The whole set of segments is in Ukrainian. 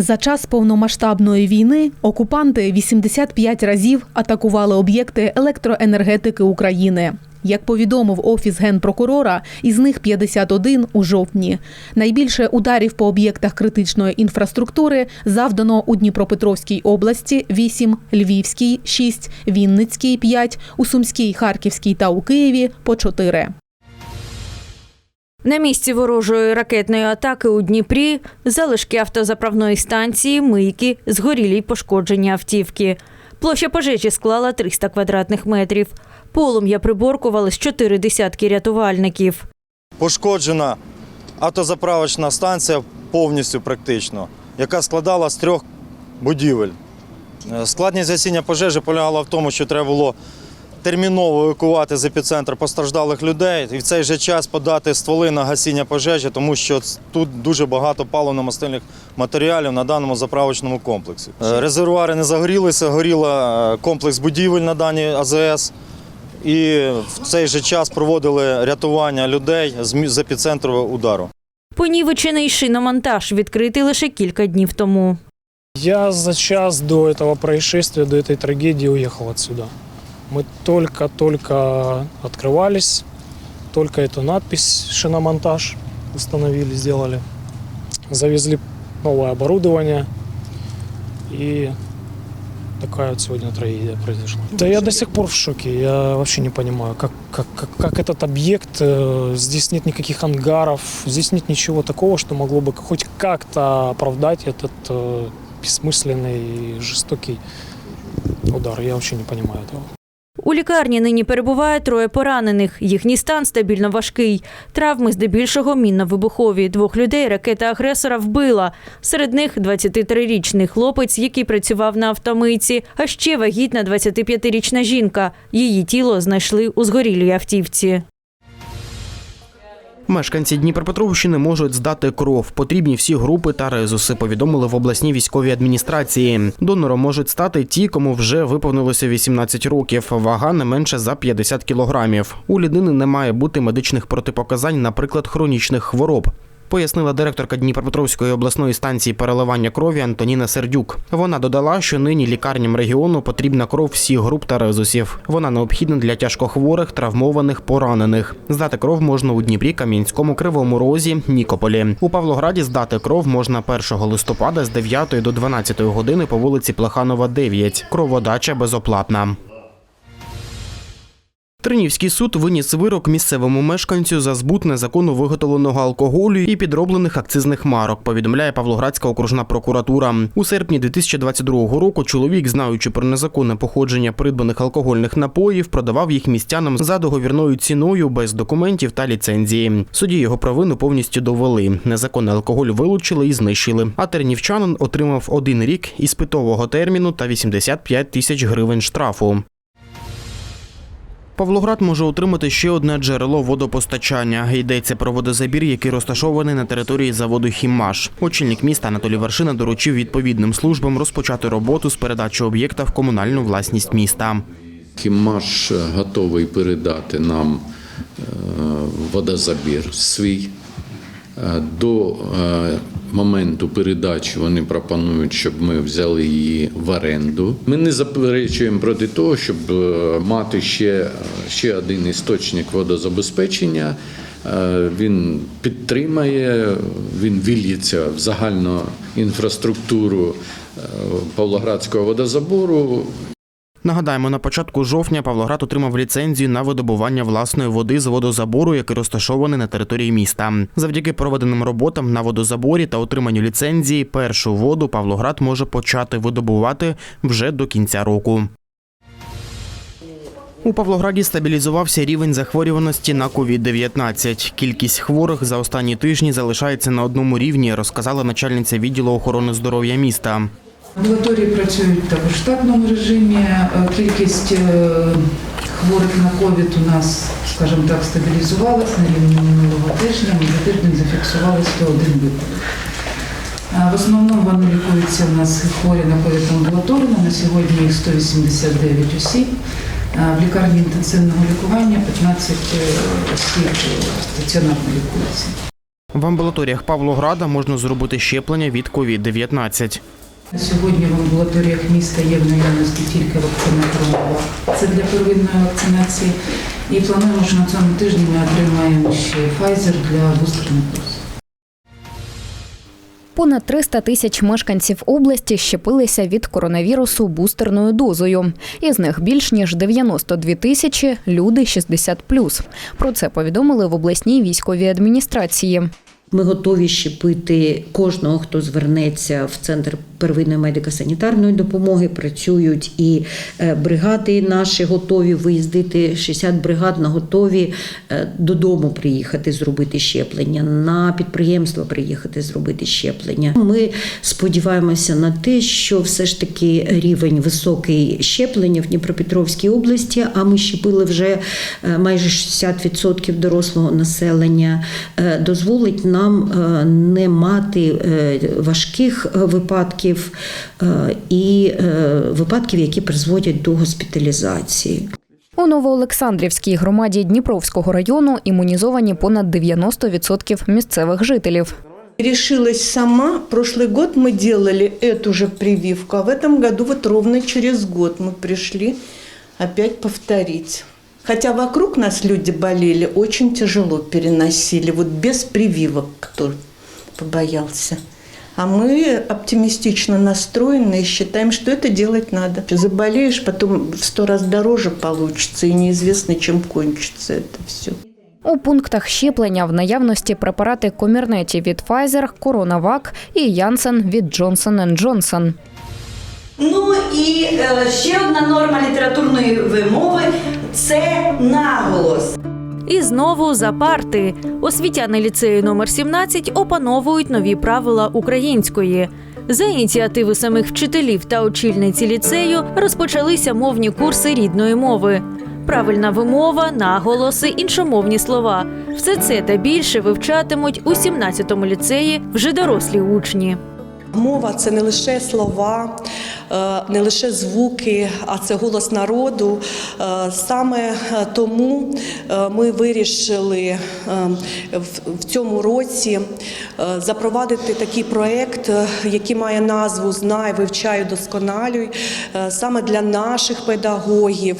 За час повномасштабної війни окупанти 85 разів атакували об'єкти електроенергетики України. Як повідомив офіс генпрокурора, із них 51 у жовтні. Найбільше ударів по об'єктах критичної інфраструктури завдано у Дніпропетровській області 8, Львівській 6, Вінницькій 5, у Сумській, Харківській та у Києві по 4. На місці ворожої ракетної атаки у Дніпрі залишки автозаправної станції, мийки, згорілі й пошкоджені автівки. Площа пожежі склала 300 квадратних метрів. Полум'я приборкували з чотири десятки рятувальників. пошкоджена автозаправочна станція повністю практично, яка складала з трьох будівель. Складність гасіння пожежі полягала в тому, що треба було терміново евакувати з епіцентру постраждалих людей і в цей же час подати стволи на гасіння пожежі, тому що тут дуже багато паливно-мастильних матеріалів на даному заправочному комплексі. Е, Резервуари не загорілися, горіла е, комплекс будівель на даній АЗС. І в цей же час проводили рятування людей з епіцентру удару. Понівечений шиномонтаж відкритий лише кілька днів тому. Я за час до этого происшествия, до этой трагедии уехал отсюда. Мы только-только открывались, только эту надпись «Шиномонтаж» установили, сделали. Завезли новое оборудование. И такая вот сегодня трагедия произошла. Да я до сих пор в шоке. Я вообще не понимаю, как, как, как, как этот объект, э, здесь нет никаких ангаров, здесь нет ничего такого, что могло бы хоть как-то оправдать этот э, бессмысленный и жестокий удар. Я вообще не понимаю этого. У лікарні нині перебуває троє поранених. Їхній стан стабільно важкий. Травми здебільшого мінно-вибухові. Двох людей ракета агресора вбила. Серед них 23-річний хлопець, який працював на автомийці, а ще вагітна 25-річна жінка. Її тіло знайшли у згорілій автівці. Мешканці Дніпропетровщини можуть здати кров. Потрібні всі групи та резуси. Повідомили в обласній військовій адміністрації. Донором можуть стати ті, кому вже виповнилося 18 років. Вага не менше за 50 кілограмів. У людини не має бути медичних протипоказань, наприклад, хронічних хвороб. Пояснила директорка Дніпропетровської обласної станції переливання крові Антоніна Сердюк. Вона додала, що нині лікарням регіону потрібна кров всіх груп та резусів. Вона необхідна для тяжкохворих, травмованих, поранених. Здати кров можна у Дніпрі, Кам'янському, Кривому Розі, Нікополі. У Павлограді здати кров можна 1 листопада з 9 до 12 години по вулиці Плеханова, 9. Кроводача безоплатна. Тринівський суд виніс вирок місцевому мешканцю за збут незаконно виготовленого алкоголю і підроблених акцизних марок, повідомляє Павлоградська окружна прокуратура. У серпні 2022 року чоловік, знаючи про незаконне походження придбаних алкогольних напоїв, продавав їх містянам за договірною ціною без документів та ліцензії. Суді його провину повністю довели. Незаконний алкоголь вилучили і знищили. А тернівчанин отримав один рік іспитового терміну та 85 тисяч гривень штрафу. Павлоград може отримати ще одне джерело водопостачання. Йдеться про водозабір, який розташований на території заводу Хімаш. Очільник міста Анатолій Вершина доручив відповідним службам розпочати роботу з передачі об'єкта в комунальну власність міста. Кімаш готовий передати нам е, водозабір свій. Е, До е, моменту передачі вони пропонують, щоб ми взяли її в оренду. Ми не заперечуємо проти того, щоб е, мати ще, ще один істочник водозабезпечення. Е, Він підтримає, він вільється в загальну інфраструктуру е, Павлоградського водозабору. Нагадаємо, на початку жовтня Павлоград отримав ліцензію на видобування власної води з водозабору, який розташований на території міста. Завдяки проведеним роботам на водозаборі та отриманню ліцензії, першу воду Павлоград може почати видобувати вже до кінця року. У Павлограді стабілізувався рівень захворюваності на COVID-19. Кількість хворих за останні тижні залишається на одному рівні, розказала начальниця відділу охорони здоров'я міста. Амбулаторії працюють також в штатному режимі. Е, Кількість е, хворих на ковід у нас, скажімо так, стабілізувалась на рівні минулого тижня. Ми за тиждень зафіксували 101 випадок. Е, В основному вони лікуються у нас хворі на ковід амбулаторно. На сьогодні їх 189 осіб. В лікарні інтенсивного лікування 15 осіб стаціонарно лікуються. В амбулаторіях Павлограда можна зробити щеплення від COVID-19. На Сьогодні в амбулаторіях міста є в наявності тільки вакцина Коронавак. Це для первинної вакцинації. І плануємо, що на цьому тижні ми отримаємо ще Pfizer для бустерних доз. Понад 300 тисяч мешканців області щепилися від коронавірусу бустерною дозою. Із них більш ніж 92 тисячі люди 60+. Про це повідомили в обласній військовій адміністрації. Ми готові щепити кожного, хто звернеться в центр первинної медико-санітарної допомоги. Працюють і е, бригади наші готові виїздити. 60 бригад на готові е, додому приїхати зробити щеплення, на підприємство приїхати зробити щеплення. Ми сподіваємося на те, що все ж таки рівень високий щеплення в Дніпропетровській області. А ми щепили вже е, майже 60% дорослого населення. Дозволить нам не мати важких е, випадків е, і е, випадків, які призводять до госпіталізації. У Новоолександрівській громаді Дніпровського району імунізовані понад 90% місцевих жителів. Решилась сама. Прошлый год мы делали эту же прививку, а в этом году вот ровно через год мы пришли опять повторить. Хотя вокруг нас люди болели, очень тяжело переносили, вот без прививок, кто побоялся. А мы оптимистично настроены и считаем, что это делать надо. Заболеешь, потом в сто раз дороже получится, и неизвестно, чем кончится это все. У пунктах щеплення в наявності препарати комірнеті від Pfizer, Коронавак і Янсен від Johnson Johnson. Ну і е, ще одна норма літературної вимови це наголос. І знову за парти. Освітяни ліцею номер 17 опановують нові правила української. За ініціативи самих вчителів та очільниці ліцею розпочалися мовні курси рідної мови. Правильна вимова, наголоси, іншомовні слова. Все це та більше вивчатимуть у 17-му ліцеї вже дорослі учні. Мова це не лише слова, е, не лише звуки, а це голос народу. Е, Саме е, тому ми вирішили в- цьому році запровадити такий проект, який має назву Знай, вивчаю, досконалюй саме для наших педагогів,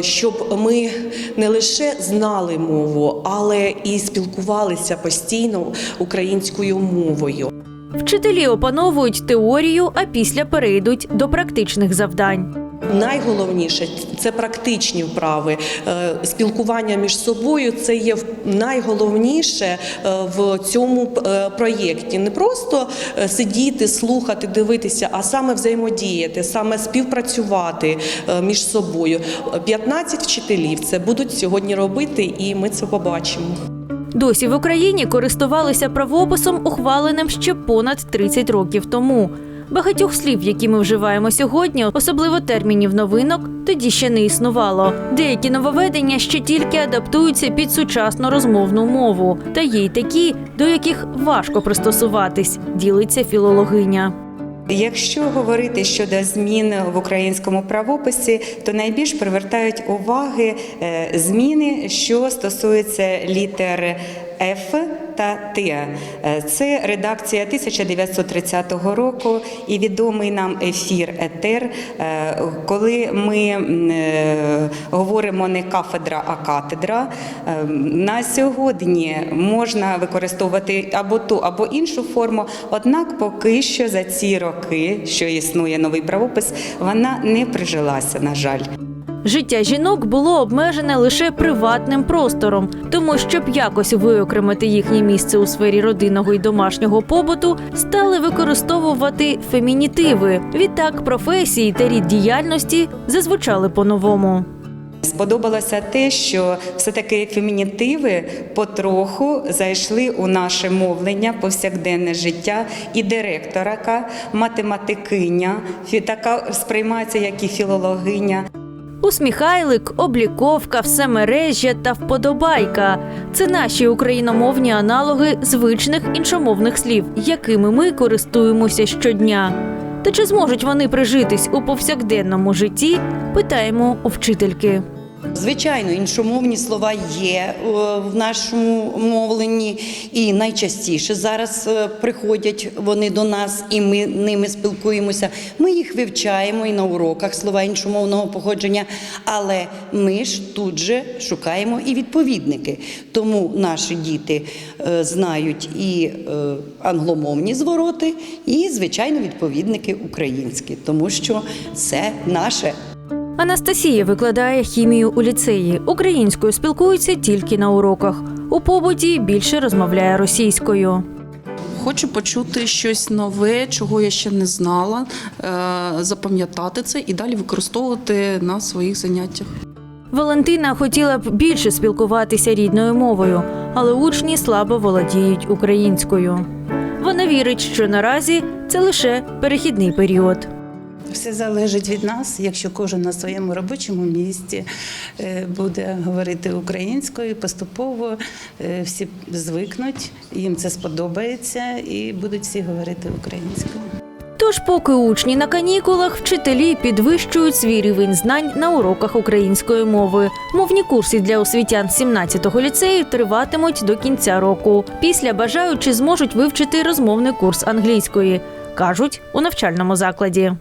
щоб ми не лише знали мову, але і спілкувалися постійно українською мовою. Вчителі опановують теорію, а після перейдуть до практичних завдань. Найголовніше це практичні вправи. Е, Спілкування між собою це є найголовніше е, в цьому е, проєкті. Не просто сидіти, слухати, дивитися, а саме взаємодіяти, саме співпрацювати між собою. 15 вчителів це будуть сьогодні робити, і ми це побачимо. Досі в Україні користувалися правописом, ухваленим ще понад 30 років тому. Багатьох слів, які ми вживаємо сьогодні, особливо термінів новинок, тоді ще не існувало. Деякі нововведення ще тільки адаптуються під сучасну розмовну мову, та є й такі, до яких важко пристосуватись, ділиться філологиня. Якщо говорити щодо змін в українському правописі, то найбільш привертають уваги е, зміни, що стосуються літер Ф та Т. Е, Це редакція 1930 року і відомий нам ефір Етер, е, коли ми е, говоримо не кафедра, а катедра. На сьогодні можна використовувати або ту, або іншу форму. Однак, поки що за ці роки, що існує новий правопис, вона не прижилася, на жаль. Життя жінок було обмежене лише приватним простором, тому щоб якось виокремити їхнє місце у сфері родинного і домашнього побуту, стали використовувати фемінітиви. Відтак професії та рід діяльності зазвучали по-новому. Сподобалося те, що все-таки фемінітиви потроху зайшли у наше мовлення, повсякденне життя, і директорка, математикиня, така сприймається як і філологиня. Усміхайлик, обліковка, всемережжя та вподобайка це наші україномовні аналоги звичних іншомовних слів, якими ми користуємося щодня. Та чи зможуть вони прижитись у повсякденному житті? Питаємо у вчительки. Звичайно, іншомовні слова є е, в нашому мовленні, і найчастіше зараз е, приходять вони до нас, і ми ними спілкуємося. Ми їх вивчаємо і на уроках слова іншомовного походження, але ми ж тут же шукаємо і відповідники. Тому наші діти е, знають і англомовні звороти, і звичайно відповідники українські, тому що це наше Анастасія викладає хімію у ліцеї. Українською спілкується тільки на уроках. У побуті більше розмовляє російською. Хочу почути щось нове, чого я ще не знала, е, запам'ятати це і далі використовувати на своїх заняттях. Валентина хотіла б більше спілкуватися рідною мовою, але учні слабо володіють українською. Вона вірить, що наразі це лише перехідний період. Все залежить від нас, якщо кожен на своєму робочому місці е, буде говорити українською, поступово е, всі звикнуть, їм це сподобається і будуть всі говорити українською. Тож, поки учні на канікулах, вчителі підвищують свій рівень знань на уроках української мови. Мовні курси для освітян 17-го ліцею триватимуть до кінця року. Після бажаючі зможуть вивчити розмовний курс англійської, кажуть у навчальному закладі.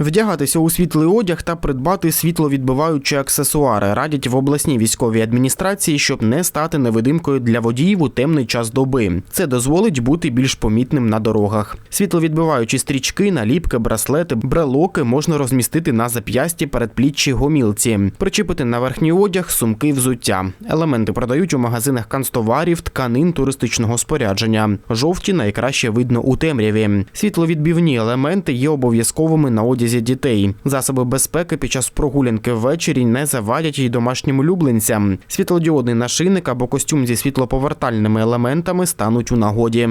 Вдягатися у світлий одяг та придбати світловідбиваючі аксесуари радять в обласній військовій адміністрації, щоб не стати невидимкою для водіїв у темний час доби. Це дозволить бути більш помітним на дорогах. Світловідбиваючі стрічки, наліпки, браслети, брелоки можна розмістити на зап'ясті, передпліччі, гомілці, причепити на верхній одяг, сумки, взуття. Елементи продають у магазинах канцтоварів, тканин, туристичного спорядження. Жовті найкраще видно у темряві. Світловідбивні елементи є обов'язковими на одязі дітей. Засоби безпеки під час прогулянки ввечері не завадять й домашнім улюбленцям. Світлодіодний нашийник або костюм зі світлоповертальними елементами стануть у нагоді.